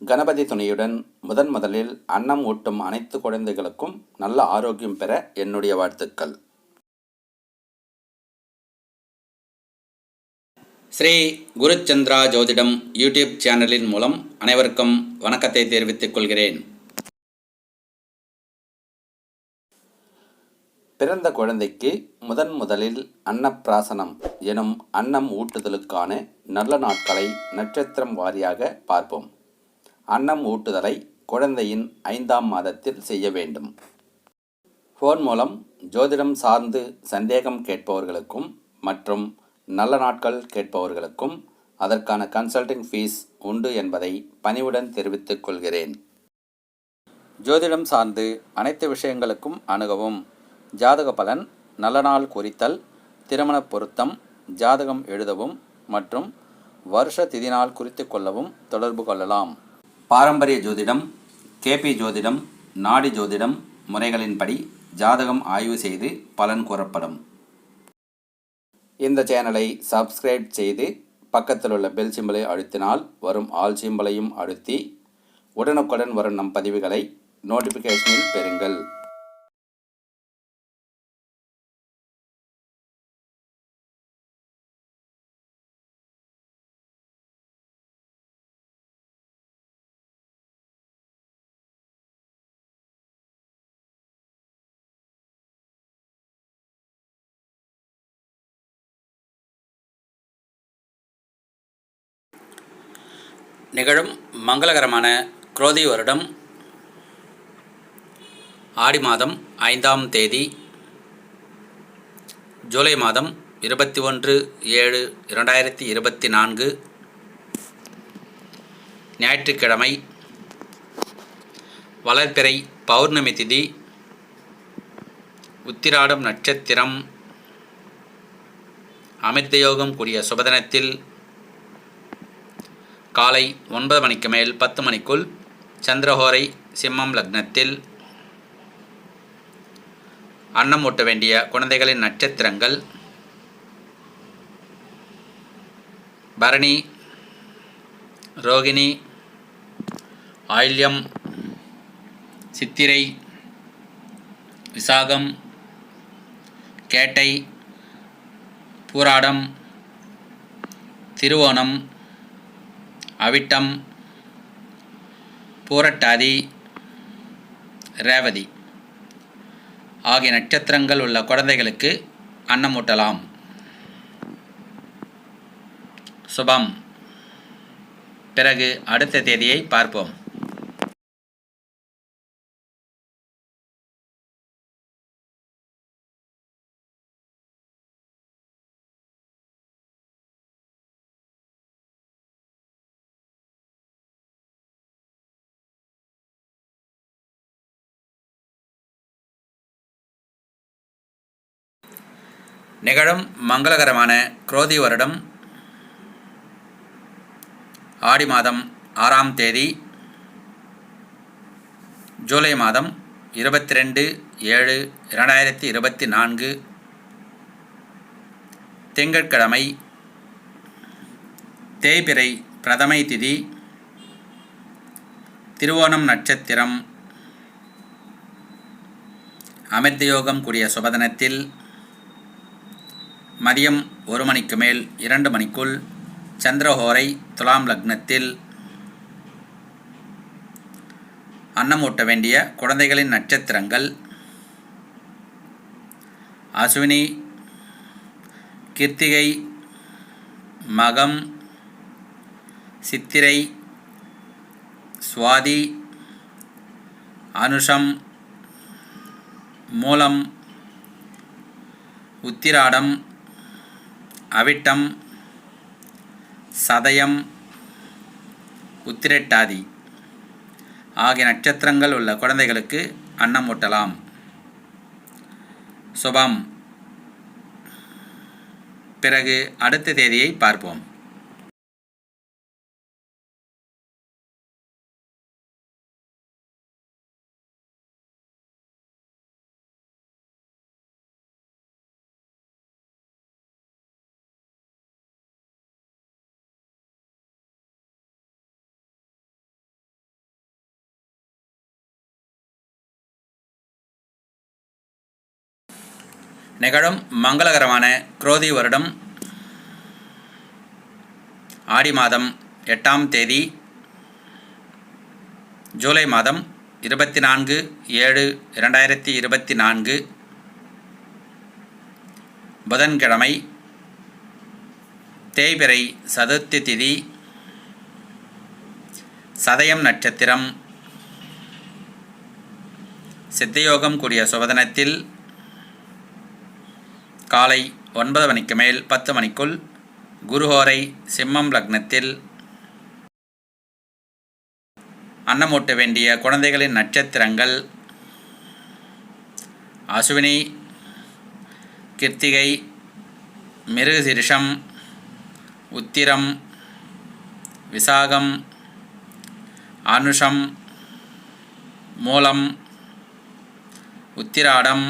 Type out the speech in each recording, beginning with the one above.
கணபதி துணையுடன் முதன் முதலில் அன்னம் ஊட்டும் அனைத்து குழந்தைகளுக்கும் நல்ல ஆரோக்கியம் பெற என்னுடைய வாழ்த்துக்கள். ஸ்ரீ குருச்சந்திரா ஜோதிடம் யூடியூப் சேனலின் மூலம் அனைவருக்கும் வணக்கத்தை தெரிவித்துக் கொள்கிறேன். பிறந்த குழந்தைக்கு முதன் முதலில் அன்னப்பிராசனம் எனும் அன்னம் ஊட்டுதலுக்கான நல்ல நாட்களை நட்சத்திரம் வாரியாக பார்ப்போம். அன்னம் ஊட்டுதலை குழந்தையின் ஐந்தாம் மாதத்தில் செய்ய வேண்டும். ஃபோன் மூலம் ஜோதிடம் சார்ந்து சந்தேகம் கேட்பவர்களுக்கும் மற்றும் நல்ல நாட்கள் கேட்பவர்களுக்கும் அதற்கான கன்சல்டிங் ஃபீஸ் உண்டு என்பதை பணிவுடன் தெரிவித்துக் கொள்கிறேன். ஜோதிடம் சார்ந்து அனைத்து விஷயங்களுக்கும் அணுகவும். ஜாதக பலன் நல்ல நாள் குறித்தல் திருமண பொருத்தம் ஜாதகம் எழுதவும் மற்றும் வருஷ திதி நாள் குறித்து கொள்ளவும் தொடர்பு கொள்ளலாம். பாரம்பரிய ஜோதிடம் கேபி ஜோதிடம் நாடி ஜோதிடம் முறைகளின்படி ஜாதகம் ஆய்வு செய்து பலன் கூறப்படும். இந்த சேனலை சப்ஸ்கிரைப் செய்து பக்கத்தில் உள்ள பெல் சிம்பலை அழுத்தினால் வரும் ஆல் சிம்பலையும் அழுத்தி உடனுக்குடன் வரும் நம் பதிவுகளை நோட்டிஃபிகேஷனில் பெறுங்கள். நிகழும் மங்களகரமான குரோதி வருடம் ஆடி மாதம் ஐந்தாம் தேதி ஜூலை மாதம் இருபத்தி ஒன்று ஏழு இரண்டாயிரத்தி இருபத்தி நான்கு ஞாயிற்றுக்கிழமை வளர்பிறை பௌர்ணமி திதி உத்திராடம் நட்சத்திரம் அமிர்தயோகம் கூடிய சுபதனத்தில் காலை ஒன்பது மணிக்கு மேல் பத்து மணிக்குள் சந்திரஹோரை சிம்மம் லக்னத்தில் அன்னம் ஊட்ட வேண்டிய குழந்தைகளின் நட்சத்திரங்கள். பரணி ரோகிணி ஆயில்யம் சித்திரை விசாகம் கேட்டை பூராடம் திருவோணம் அவிட்டம் பூரட்டாதி ரேவதி ஆகிய நட்சத்திரங்கள் உள்ள குழந்தைகளுக்கு அன்னமூட்டலாம் சுபம். பிறகு அடுத்த தேதியை பார்ப்போம். நிகழும் மங்களகரமான குரோதி வருடம் ஆடி மாதம் ஆறாம் தேதி ஜூலை மாதம் இருபத்தி ரெண்டு ஏழு இரண்டாயிரத்தி இருபத்தி நான்கு திங்கட்கிழமை தேய்பிறை பிரதமை திதி திருவோணம் நட்சத்திரம். அமிர்தயோகம் கூடிய சுபதனத்தில் மதியம் ஒரு மணிக்கு மேல் இரண்டு மணிக்குள் சந்திரஹோரை துலாம் லக்னத்தில் அன்னமூட்ட வேண்டிய குழந்தைகளின் நட்சத்திரங்கள். அஸ்வினி கிருத்திகை மகம் சித்திரை சுவாதி அனுஷம் மூலம் உத்திராடம் அவிட்டம் சதயம் உத்திரட்டாதி ஆகிய நட்சத்திரங்கள் உள்ள குழந்தைகளுக்கு அன்னம் ஊட்டலாம். சுபம். பிறகு அடுத்த தேதியை பார்ப்போம். நிகழும் மங்களகரமான குரோதி வருடம் ஆடி மாதம் எட்டாம் தேதி ஜூலை மாதம் இருபத்தி நான்கு ஏழு இரண்டாயிரத்தி இருபத்தி நான்கு புதன்கிழமை தேய்பிறை சதுர்த்தி திதி சதயம் நட்சத்திரம். சித்தயோகம் கூடிய சுபதனத்தில் காலை ஒன்பது மணிக்கு மேல் பத்து மணிக்குள் குருஹோரை சிம்மம் லக்னத்தில் அன்னமூட்ட வேண்டிய குழந்தைகளின் நட்சத்திரங்கள் அசுவினி கிருத்திகை மிருகசிரிஷம் உத்திரம் விசாகம் அனுஷம் மூலம் உத்திராடம்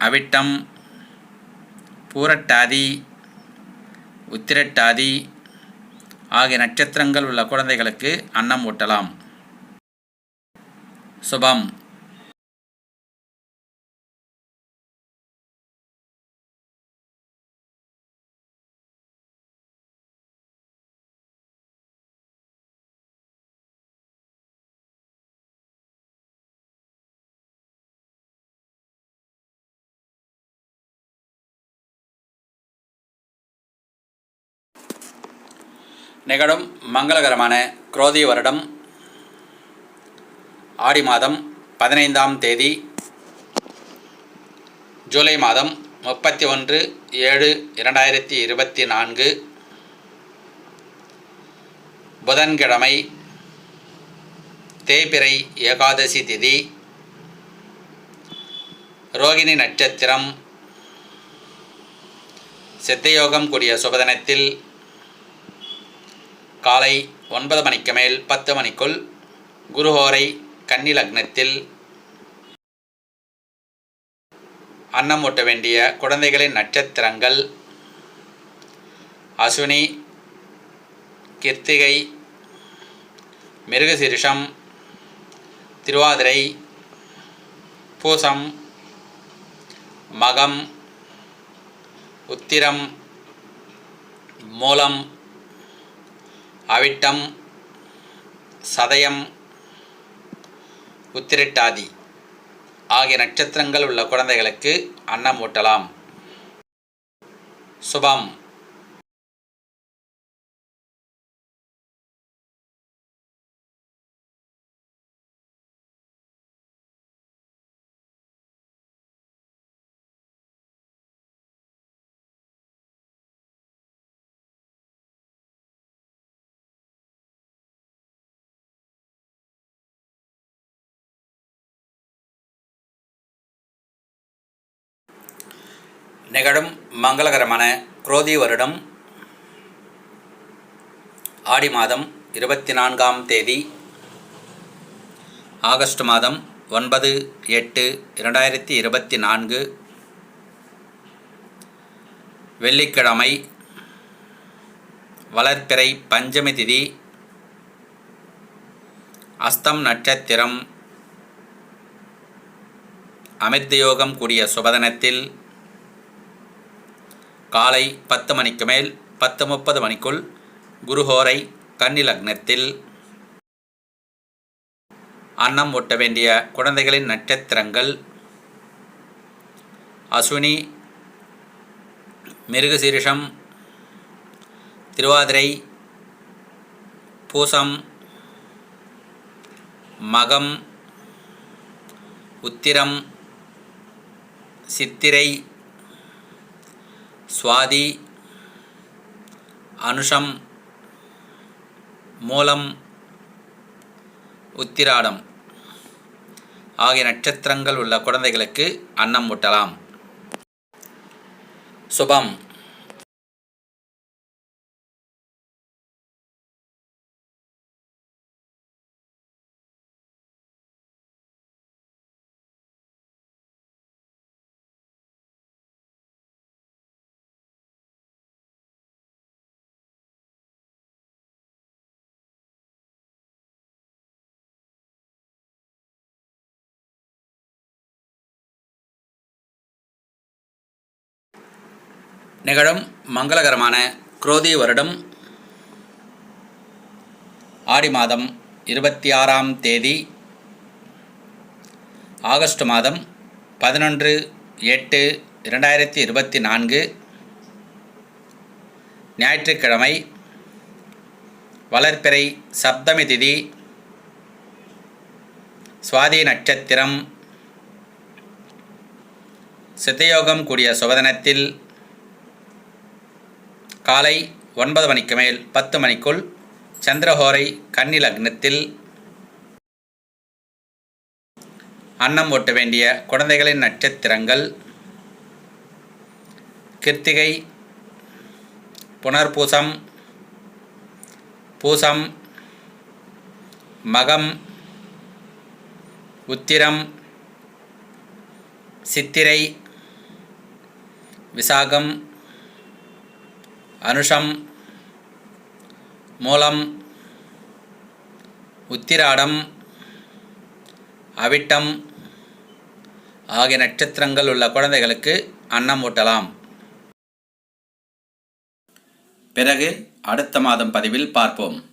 அவிட்டம் பூரட்டாதி உத்திரட்டாதி ஆகிய நட்சத்திரங்கள் உள்ள குழந்தைகளுக்கு அன்னம் ஊட்டலாம். சுபம். நிகழும் மங்களகரமான குரோதி வருடம் ஆடி மாதம் பதினைந்தாம் தேதி ஜூலை மாதம் முப்பத்தி ஒன்று ஏழு இரண்டாயிரத்தி இருபத்தி நான்கு புதன்கிழமை தேய்பிறை ஏகாதசி திதி ரோகிணி நட்சத்திரம் சித்தயோகம் கூடிய சுபதனத்தில் காலை ஒன்பது மணிக்கு மேல் பத்து மணிக்குள் குருஹோரை கன்னி லக்னத்தில் அன்னம் ஊட்ட வேண்டிய குழந்தைகளின் நட்சத்திரங்கள் அசுனி கிருத்திகை மிருகசிரிஷம் திருவாதிரை பூசம் மகம் உத்திரம் மூலம் அவிட்டம் சதயம் உத்திரட்டாதி ஆகிய நட்சத்திரங்கள் உள்ள குழந்தைகளுக்கு அன்னம் ஊட்டலாம். சுபம். நிகழும் மங்களகரமான குரோதி வருடம் ஆடி மாதம் இருபத்தி நான்காம் தேதி ஆகஸ்ட் மாதம் ஒன்பது எட்டு இரண்டாயிரத்தி இருபத்தி நான்கு வெள்ளிக்கிழமை வளர்ப்பிறை பஞ்சமி திதி அஸ்தம் நட்சத்திரம் அமிர்தயோகம் கூடிய சுபதனத்தில் காலை பத்து மணிக்கு மேல் பத்து முப்பது மணிக்குள் குருஹோரை கன்னிலக்னத்தில் அன்னம் ஊட்ட வேண்டிய குழந்தைகளின் நட்சத்திரங்கள். அஸ்வினி மிருகசீரிஷம் திருவாதிரை பூசம் மகம் உத்திரம் சித்திரை சுவாதி அனுஷம் மூலம் உத்திராடம் ஆகிய நட்சத்திரங்கள் உள்ள குழந்தைகளுக்கு அன்னம் ஊட்டலாம். சுபம். நிகழும் மங்களகரமான குரோதி வருடம் ஆடி மாதம் இருபத்தி ஆறாம் தேதி ஆகஸ்ட் மாதம் பதினொன்று எட்டு இரண்டாயிரத்தி இருபத்தி நான்கு ஞாயிற்றுக்கிழமை வளர்ப்பிறை சப்தமி திதி சுவாதி நட்சத்திரம். சித்தயோகம் கூடிய சுபதனத்தில் காலை ஒன்பது மணிக்கு மேல் பத்து மணிக்குள் சந்திரஹோரை கன்னி லக்னத்தில் அன்னம் ஓட்ட வேண்டிய குழந்தைகளின் நட்சத்திரங்கள் கிருத்திகை புனர்பூசம் பூசம் மகம் உத்திரம் சித்திரை விசாகம் அனுஷம் மூலம் உத்திராடம் அவிட்டம் ஆகிய நட்சத்திரங்கள் உள்ள குழந்தைகளுக்கு அன்னம் ஊட்டலாம். பிறகு அடுத்த மாதம் பதிவில் பார்ப்போம்.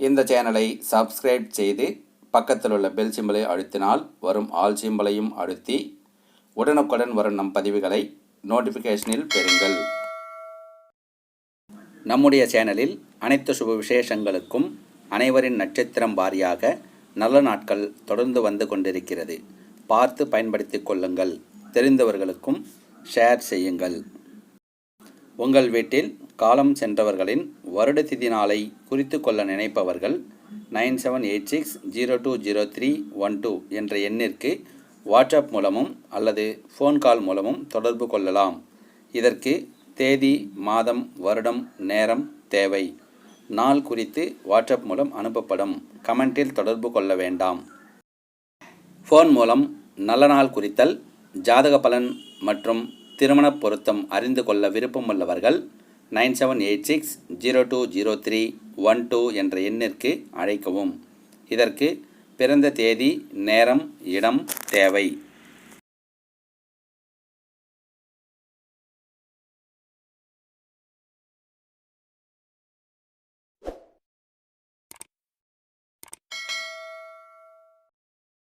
இந்த சேனலை சப்ஸ்கிரைப் செய்து பக்கத்தில் உள்ள பெல் சிம்பலை அழுத்தினால் வரும் ஆல் சிம்பலையும் அழுத்தி உடனுக்குடன் வரும் நம் பதிவுகளை நோட்டிஃபிகேஷனில் பெறுங்கள். நம்முடைய சேனலில் அனைத்து சுப விசேஷங்களுக்கும் அனைவரின் நட்சத்திரம் வாரியாக நல்ல நாட்கள் தொடர்ந்து வந்து கொண்டிருக்கிறது. பார்த்து பயன்படுத்திக் கொள்ளுங்கள். தெரிந்தவர்களுக்கும் ஷேர் செய்யுங்கள். உங்கள் வீட்டில் காலம் சென்றவர்களின் வருட திதி நாளை குறித்து கொள்ள நினைப்பவர்கள் nine seven eight six zero two zero three one two என்ற எண்ணிற்கு வாட்ஸ்அப் மூலமும் அல்லது ஃபோன் கால் மூலமும் தொடர்பு கொள்ளலாம். இதற்கு தேதி மாதம் வருடம் நேரம் தேவை. நாள் குறித்து வாட்ஸ்அப் மூலம் அனுப்பப்படும். கமெண்டில் தொடர்பு கொள்ள வேண்டாம். ஃபோன் மூலம் நல்ல நாள் குறித்தல் ஜாதக பலன் மற்றும் திருமண பொருத்தம் அறிந்து கொள்ள விருப்பமுள்ளவர்கள் nine seven eight six zero two zero three one two என்ற எண்ணிற்கு அழைக்கவும். இதற்கு பிறந்த தேதி நேரம் இடம் தேவை.